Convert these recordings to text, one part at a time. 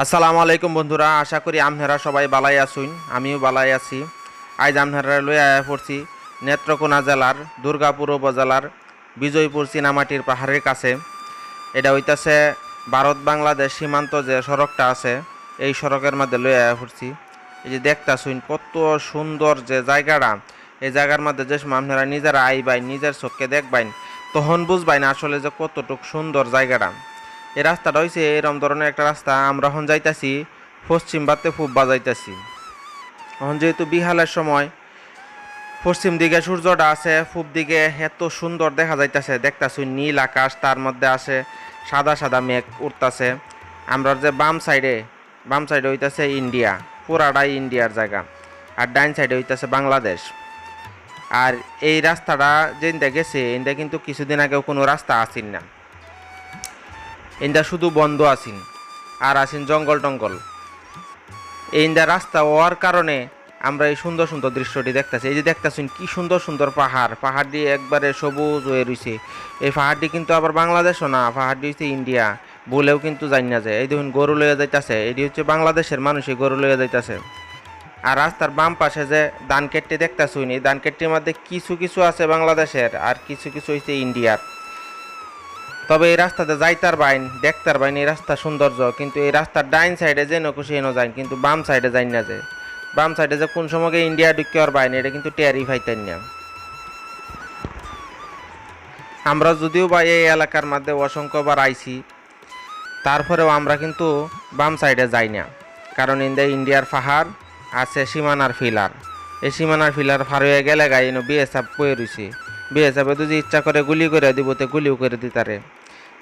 আসসালামু আলাইকুম বন্ধুরা, আশা করি আপনারা সবাই বালাই আসুন আমিও বালাই আছি। আজ আপনারা লই আয়া পড়ছি নেত্রকোনা জেলার দুর্গাপুর উপজেলার বিজয়পুর চীনামাটির পাহাড়ের কাছে। এটা হইতাছে ভারত বাংলাদেশ সীমান্ত যে সড়কটা আছে, এই সড়কের মধ্যে লই আয়া পড়ছি। এই যে দেখতাছুন কত সুন্দর যে জায়গাটা, এই জায়গার মধ্যে যে সময় আপনারা নিজেরা আইবাই, নিজের চোখকে দেখবাইন, তখন বুঝবাইন আসলে যে কতটুক সুন্দর জায়গাটা। এই রাস্তাটা হয়েছে এরম ধরনের একটা রাস্তা। আমরা এখন যাইতাছি, পশ্চিম বাতে পূব বাজাইতাছি। এখন যেহেতু বিহালের সময়, পশ্চিম দিকে সূর্যটা আছে, পূব দিকে এত সুন্দর দেখা যাইতাছে। দেখতাছি নীল আকাশ, তার মধ্যে আছে সাদা সাদা মেঘ উঠতাছে আমরা যে বাম সাইডে বাম সাইডে হইতাছে ইন্ডিয়া, পুরাটাই ইন্ডিয়ার জায়গা। আর ডাইন সাইডে হইতাছে বাংলাদেশ। আর এই রাস্তাটা যেটা গেছে এটা কিন্তু কিছুদিন আগেও কোনো রাস্তা আসিন না ইন্দা শুধু বন্ধ আছেন, আর আছেন জঙ্গল টঙ্গল। এই ইন্দা রাস্তা হওয়ার কারণে আমরা এই সুন্দর সুন্দর দৃশ্যটি দেখতেছি। এই যে দেখতেছেন কি সুন্দর সুন্দর পাহাড় পাহাড়টি একবারে সবুজ হয়ে রয়েছে এই পাহাড়টি কিন্তু আবার বাংলাদেশও না, পাহাড়টি হচ্ছে ইন্ডিয়া বলেও কিন্তু জানি না যায় এই দেখুন, গরু লইয়া যাইতেছে, এটি হচ্ছে বাংলাদেশের মানুষই গরু লইয়া যাইতেছে। আর রাস্তার বাম পাশে যে ধান কেটটি দেখতেছুন, এই ধান কেটটির মধ্যে কিছু কিছু আছে বাংলাদেশের, আর কিছু কিছু হচ্ছে ইন্ডিয়ার। তবে এই রাস্তাতে যাইতার বাইন, দেখতার বাইন এই রাস্তা সৌন্দর্য, কিন্তু এই রাস্তার ডাইন সাইডে যে নকুশি এনো যাই কিন্তু বাম সাইডে যাই না যে। বাম সাইডে যে কোন সময় ইন্ডিয়া ঢুকে আর বাইন, এটা কিন্তু টেয়ারি ফাইতেন না। আমরা যদিও বা এই এলাকার মধ্যে অসংখ্যবার আইছি, তারপরেও আমরা কিন্তু বাম সাইডে যাই না। কারণ ইন্দা ইন্ডিয়ার পাহাড় আছে সীমানার ফিলার। এই সীমানার ফিলার ফার হয়ে গেলে গাই বিএসএফ বয়ে রয়েছে বিএসএফে যদি ইচ্ছা করে গুলি করে দিব, তে গুলিও করে দিতারে।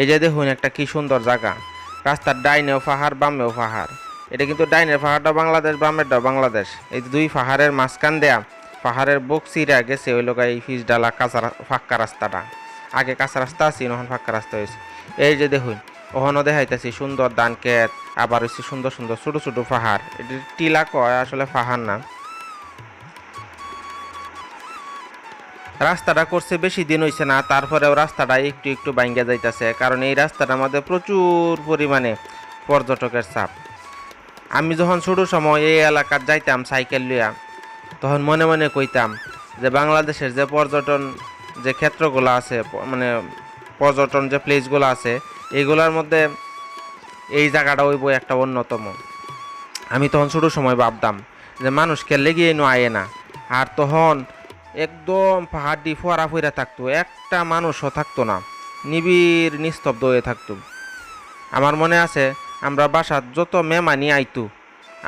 এই যে দেখুন একটা কি সুন্দর জায়গা। রাস্তার ডাইনেও পাহাড়, বামেও পাহাড়। এটা কিন্তু ডাইনের পাহাড়টা বাংলাদেশ, বামেরটাও বাংলাদেশ। এই দুই পাহাড়ের মাঝখান দেয়া পাহাড়ের বক্সিরা গেছে, ওই লোক এই ফিস ডালা কাঁচা ফাঁকা রাস্তাটা। আগে কাঁচা রাস্তা আছে, এখন ফাঁকা রাস্তা হয়েছে। এই যে দেখুন ওখানে দেখাইতেছি সুন্দর ধান ক্ষেত আবার হচ্ছে সুন্দর সুন্দর ছোট ছোট পাহাড়। এটি টিলা কয়, আসলে পাহাড় না। রাস্তাটা করছে, বেশি দিন হইছে না, তারপরেও রাস্তাটা একটু একটু ভাঙ্গা যাইতেছে, কারণ এই রাস্তাটার মধ্যে প্রচুর পরিমাণে পর্যটকের চাপ। আমি যখন ছোট সময় এই এলাকার যাইতাম সাইকেল লইয়া, তখন মনে মনে কইতাম যে বাংলাদেশের যে পর্যটন যে ক্ষেত্রগুলো আছে মানে পর্যটন যে প্লেসগুলো আছে এইগুলোর মধ্যে এই জায়গাটা ওই বই একটা অন্যতম। আমি তখন ছোট সময় ভাবতাম যে মানুষ খেললে গিয়ে আয়ে না। আর তখন একদম পাহাড়টি ফোয়ারা ফইরা থাকতো, একটা মানুষও থাকতো না, নিবিড় নিস্তব্ধ হয়ে থাকতো। আমার মনে আছে, আমরা বাসার যত মেমানি আইতো,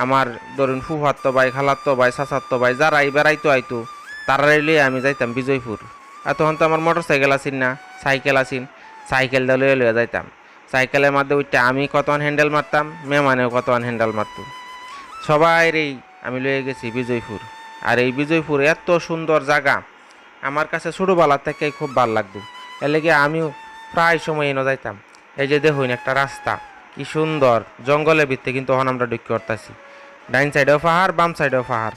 আমার ধরুন ফুফাত্ত ভাই, খালাত্ত ভাই, চাচাত্ত ভাই, যারাই বেড়াইতো আইতো, তারাই লইয়া আমি যাইতাম বিজয়পুর। আর তখন তো আমার মোটর সাইকেল আসিন না, সাইকেল আসিন সাইকেল দিয়ে লইয়া লইয়া যাইতাম। সাইকেলের মধ্যে উঠতে আমি কতক্ষণ হ্যান্ডেল মারতাম মেমানেও কতক্ষণ হ্যান্ডেল মারতো। সবাইরেই আমি লয়ে গেছি বিজয়পুর। আর এই বিজয়পুর এত সুন্দর জায়গা। আমার কাছে ছোটোবেলা থেকে খুব ভালো লাগতো। এর আমিও প্রায় সময় এনে যাইতাম। এই যে দেখুন একটা রাস্তা, কি সুন্দর। জঙ্গলের ভিত্তি কিন্তু এখন আমরা ঢুকে করতেছি ডাইন সাইডেও পাহাড়, বাম সাইডেও পাহাড়।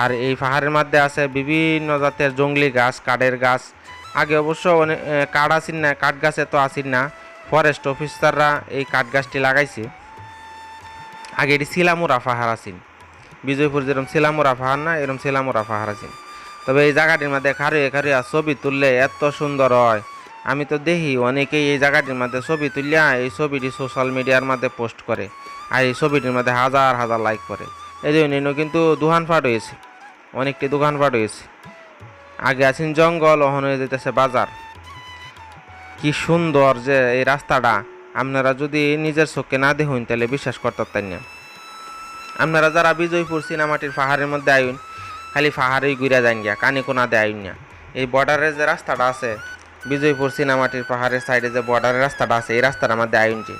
আর এই পাহাড়ের মধ্যে আছে বিভিন্ন জাতের জঙ্গলি গাছ, কাঠের গাছ। আগে অবশ্য অনেক কাঠ আসিন না, কাঠ গাছে তো আসিন না। ফরেস্ট অফিসাররা এই কাঠ গাছটি লাগাইছে। আগে এটি শিলামুরা পাহাড় আসিন বিজয়পুর যেরকম শিলামুরা পাহাড় না এরকম শিলামুরা পাহাড় আছে। তবে এই জায়গাটির মধ্যে খারিয়ে খারিয়া ছবি তুললে এত সুন্দর হয়। আমি তো দেখি অনেকেই এই জায়গাটির মধ্যে ছবি তুলিয়া এই ছবিটি সোশ্যাল মিডিয়ার মধ্যে পোস্ট করে আর এই ছবিটির মধ্যে হাজার হাজার লাইক করে। এই জন্য কিন্তু দোকানপাট হয়েছে, অনেকটি দোকানপাট হয়েছে। আগে আছেন জঙ্গল ওখানে হয়ে যেতেছে বাজার। কি সুন্দর যে এই রাস্তাটা। আপনারা যদি নিজের চোখে না দেখুন, তাহলে বিশ্বাস করতেন না। আপনারা যারা বিজয়পুর সিনেমাটির পাহাড়ের মধ্যে আইন, খালি পাহাড়েই ঘুরে যান গিয়া, কানে কোনা দিয়ে আইন না। এই বর্ডারের যে রাস্তাটা আছে, বিজয়পুর সিনেমাটির পাহাড়ের সাইডে যে বর্ডারের রাস্তাটা আছে, এই রাস্তাটার মধ্যে আইন যে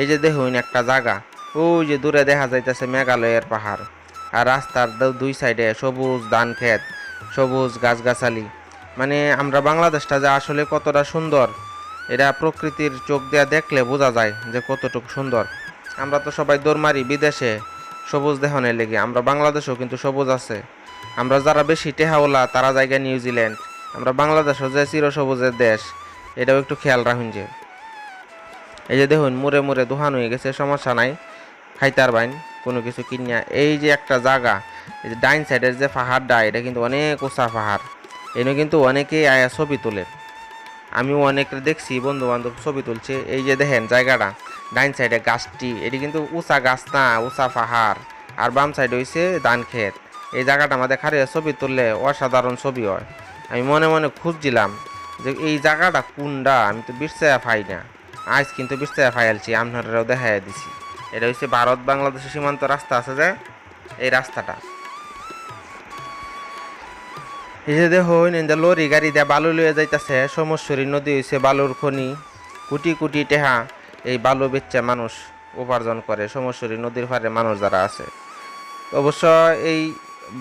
এই যে দেখুন একটা জায়গা, ওই যে দূরে দেখা যাইতেছে মেঘালয়ের পাহাড়। আর রাস্তার দুই সাইডে সবুজ ধান ক্ষেত, সবুজ গাছগাছালি। মানে আমরা বাংলাদেশটা যে আসলে কতটা সুন্দর, এটা প্রকৃতির চোখ দিয়ে দেখলে বোঝা যায় যে কতটুকু সুন্দর। আমরা তো সবাই দৌড় মারি বিদেশে সবুজ দেহনের লেগে। আমরা বাংলাদেশেও কিন্তু সবুজ আছে। আমরা যারা বেশি টেহাওলা, তারা জায়গায় নিউজিল্যান্ড আমরা বাংলাদেশও যে চিরসবুজের দেশ, এটাও একটু খেয়াল রাখুন যে। এই যে দেখুন, মুড়ে মুড়ে দোহান হয়ে গেছে, সমস্যা নাই। খাইতার বাইন, কোনো কিছু কিনিয়া। এই যে একটা জায়গা, এই যে ডাইন সাইডের যে পাহাড়টা, এটা কিন্তু অনেক উঁচা পাহাড়। এনে কিন্তু অনেকেই আয়া ছবি তোলে। আমিও অনেক দেখছি বন্ধু বান্ধব ছবি তুলছে। এই যে দেখেন জায়গাটা। ডাইন সাইডে গাছটি, এটি কিন্তু উঁচা গাছ না, উঁচা পাহাড়। আর বাম সাইডে হইছে ধান ক্ষেত। এই জায়গাটা আমাদের খারে ছবি তুললে অসাধারণ ছবি হয়। আমি মনে মনে খুঁজছিলাম যে এই জায়গাটা কোনটা আমি তো বিরসায়া পাই না। আজ কিন্তু বিরসায়া ফাইলছি আপনারাও দেখাই দিছি। এটা হচ্ছে ভারত বাংলাদেশের সীমান্ত রাস্তা আছে যে, এই রাস্তাটা। এই যে দেখো লরি গাড়ি দিয়ে বালু লইয়া যাইতাছে সমস্বরী নদী হয়েছে বালুর খনি। কোটি কোটি টেহা। এই বালু বেচা মানুষ উপার্জন করে সমস্বরী নদীর পাড়ে মানুষ যারা আছে। অবশ্য এই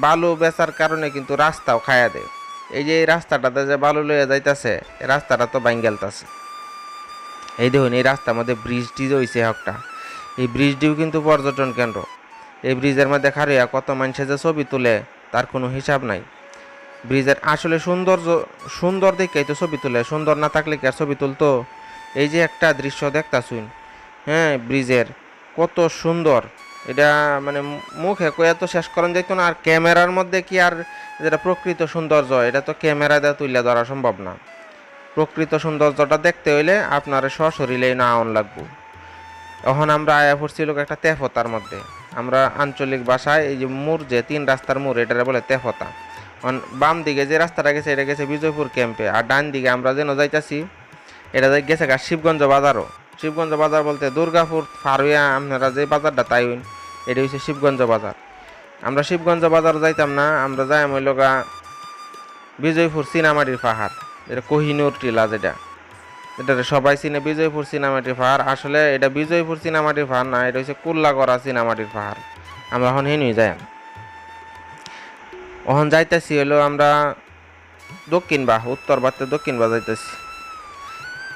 বালু বেচার কারণে কিন্তু রাস্তাও খায়া দেয়। এই যে এই রাস্তাটাতে যে বালু লইয়া যাইতাছে রাস্তাটা তো বাইঙ্গেলতাছে এই দেখুন, এই রাস্তার মধ্যে ব্রিজটি যে হয়েছে একটা এই ব্রিজটিও কিন্তু পর্যটন কেন্দ্র। এই ব্রিজের মধ্যে খারিয়া কত মানুষে যে ছবি তুলে, তার কোনো হিসাব নাই। ব্রিজের আসলে সৌন্দর্য, সুন্দর দেখেই তো ছবি তুলে, সুন্দর না থাকলে কি আর ছবি তুলতো? এই যে একটা দৃশ্য দেখতাছুন হ্যাঁ ব্রিজের, কত সুন্দর। এটা মানে মুখে কয়ে তো শেষ করেন যাইতো না, আর ক্যামেরার মধ্যে কি আর যেটা প্রকৃত সৌন্দর্য, এটা তো ক্যামেরা দিয়ে তুলে ধরা সম্ভব না। প্রকৃত সৌন্দর্যটা দেখতে হইলে আপনার সশরীরেই না আউন লাগবো। এখন আমরা আয়া পড়ছিল একটা তেফতার মধ্যে। আমরা আঞ্চলিক ভাষায় এই যে মুর যে, তিন রাস্তার মুর এটারে বলে তেফতা। অন বাম দিকে যে রাস্তাটা গেছে, এটা গেছে বিজয়পুর ক্যাম্পে, আর ডান দিকে আমরা যেন যাইতাছি এটা গেছে গা শিবগঞ্জ বাজারও। শিবগঞ্জ বাজার বলতে দুর্গাপুর ফারুয়া আপনারা যে বাজারটা তাই হইন এটা হচ্ছে শিবগঞ্জ বাজার। আমরা শিবগঞ্জ বাজার যাইতাম না, আমরা যাই হইল গা বিজয়পুর সিনামাটির পাহাড়। এটা কোহিনুর টিলা যেটা। এটা সবাই চিনে বিজয়পুর সিনামাটির পাহাড়। আসলে এটা বিজয়পুর সিনামাটির পাহাড় না, এটা হচ্ছে কুল্লাগড়া সিনামাটির পাহাড়। আমরা এখন হেনুই যাই ওখান যাইতেছি হলো আমরা দক্ষিণ বা উত্তর বাড়তে দক্ষিণ বা যাইতেছি।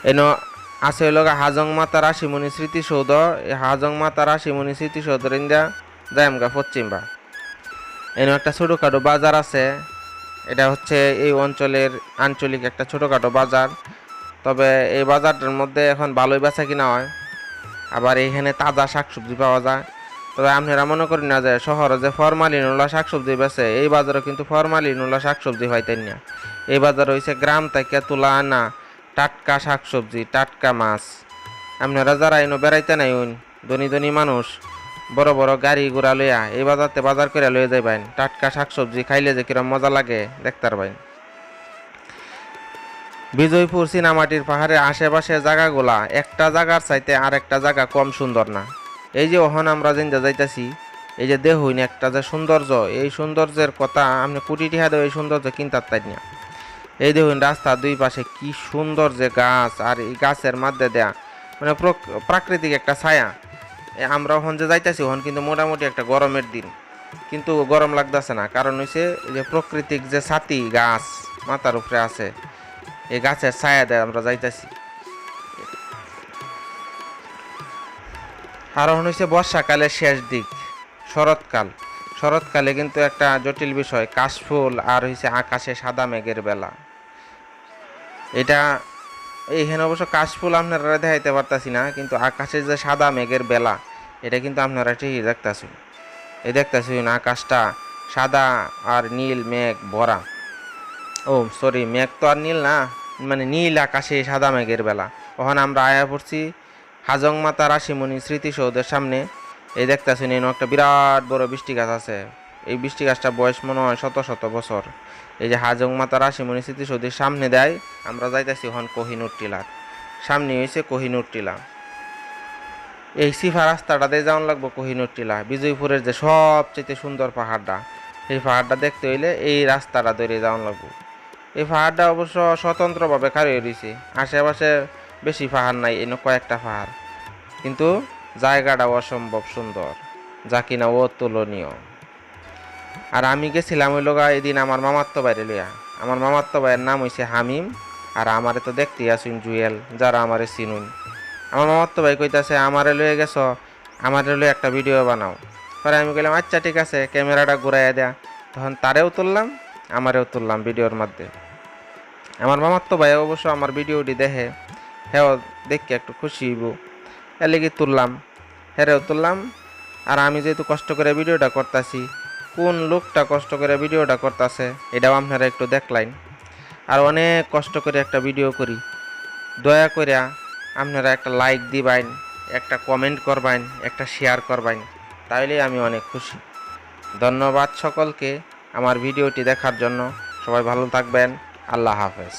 এনো আছে গা হাজং মাতা রাশিমণি স্মৃতিসৌধ এই হাজং মাতা রাশিমণি স্মৃতিসৌধের ইন্দা যাই আমরা পশ্চিম বা। এনো একটা ছোটোখাটো বাজার আছে। এটা হচ্ছে এই অঞ্চলের আঞ্চলিক একটা ছোটোখাটো বাজার। তবে এই বাজারটার মধ্যে এখন ভালোই বেচা কিনা হয়। আবার এখানে তাজা শাকসবজি পাওয়া যায়। তবে আপনারা মনে করেন না যে শহরে যে ফরমালিনুলা শাকসবজি বেচে, এই বাজারে কিন্তু ফরমালিনুলা শাকসবজি হইতেন না? এই বাজার হইছে গ্রাম থেকে তোলা আনা। টাটকা শাকসবজি, টাটকা মাছ। আপনারা যারা এনে বেড়াইতে নাই উন, ধনী ধনী মানুষ, বড় বড় গাড়ি ঘোড়া লইয়া এই বাজারতে বাজার করে লইয়া যাইবেন টাটকা শাকসবজি খাইলে যে কিরম মজা লাগে দেখতে পাইন বিজয়পুর চীনামাটির পাহাড়ের আশেপাশে জায়গাগুলা একটা জায়গার চাইতে আর একটা জায়গা কম সুন্দর না। এই যে ওহন আমরা জিন্দা যাইতাছি, এই যে দেহইন একটা যে সৌন্দর্য, এই সৌন্দর্যের কথা আপনি কোটি টিহা দেও এই সৌন্দর্য কিনতার তাই না। এই দেখুন রাস্তার দুই পাশে কি সুন্দর যে গাছ আর এই গাছের মধ্যে দেয়া মানে প্রাকৃতিক একটা ছায়া। আমরা ওখান যে যাইতাছি, ওখান কিন্তু মোটামুটি একটা গরমের দিন। কিন্তু গরম লাগতেছে না, কারণ এই যে প্রকৃতিক যে ছাতি, গাছ মাথার উপরে আছে, এই গাছের ছায়া দেয় আমরা যাইতাছি। আর এখন হচ্ছে বর্ষাকালের শেষ দিক, শরৎকাল। শরৎকালে কিন্তু একটা জটিল বিষয়, কাশফুল আর হইছে আকাশে সাদা মেঘের বেলা। এটা এইখানে অবশ্য কাশফুল আপনারা দেখাইতে পারতাছি না, কিন্তু আকাশের যে সাদা মেঘের বেলা, এটা কিন্তু আপনারা ঠিকই দেখতাছেন এই দেখতাছেন আকাশটা সাদা আর নীল মেঘ ভরা। ও সরি মেঘ তো আর নীল না মানে নীল আকাশে সাদা মেঘের বেলা। ওখানে আমরা আয়া পড়ছি হাজং মাতা রাশিমণি স্মৃতিসৌধের সামনে। এই দেখতেছেন এনে একটা বিরাট বড় বৃষ্টি গাছ আছে। এই বৃষ্টি গাছটা বয়স মনে হয় শত শত বছর। এই যে হাজং মাতা রাশিমণি স্মৃতিসৌধের সামনে দেয়, আমরা যাইতেছি ওখান কোহিনুর টিলার। সামনে হয়েছে কোহিনুর টিলা। এই সিফা রাস্তাটা দিয়ে যাওয়ান লাগবো কোহিনুর টিলা, বিজয়পুরের যে সবচেয়ে সুন্দর পাহাড়টা। এই পাহাড়টা দেখতে হইলে এই রাস্তাটা ধরে যাওয়ান লাগবো। এই পাহাড়টা অবশ্য স্বতন্ত্রভাবে খাড়ি রয়েছে আশেপাশে বেশি পাহাড় নাই, এনে কয়েকটা পাহাড়। কিন্তু জায়গাটা অসম্ভব সুন্দর, যা কিনা অতুলনীয়। আর আমি গেছিলাম ওই লোকা এদিন আমার মামাত্ম বাইরে লইয়া। আমার মামাত্ম ভাইয়ের নাম হইছে হামিম, আর আমারে তো দেখতেই আসুন জুয়েল, যারা আমারে চিনুন। আমার মামাত্ম ভাই কইতাছে, আমারে লয়ে গেছ, আমারে লয়ে একটা ভিডিও বানাও। পরে আমি কইলাম আচ্ছা ঠিক আছে, ক্যামেরাটা ঘুরাইয়া দেয়া। তখন তারেও তুললাম, আমারেও তুললাম ভিডিওর মধ্যে। আমার মামাত্ম ভাই অবশ্য আমার ভিডিওটি দেখে হ্যাঁ দেখে একটু খুশি হইব। এর লেগে তুললাম, হেরেও তুললাম, আর আমি যেহেতু কষ্ট করে ভিডিওটা করতেছি কোন লোকটা কষ্ট করে ভিডিওটা করতেছে, এটাও আপনারা একটু দেখলাইন। আর অনেক কষ্ট করে একটা ভিডিও করি। দয়া করে আপনারা একটা লাইক দিবেন একটা কমেন্ট করবেন একটা শেয়ার করবেন তাইলেই আমি অনেক খুশি। ধন্যবাদ সকলকে আমার ভিডিওটি দেখার জন্য। সবাই ভালো থাকবেন। আল্লাহ হাফেজ।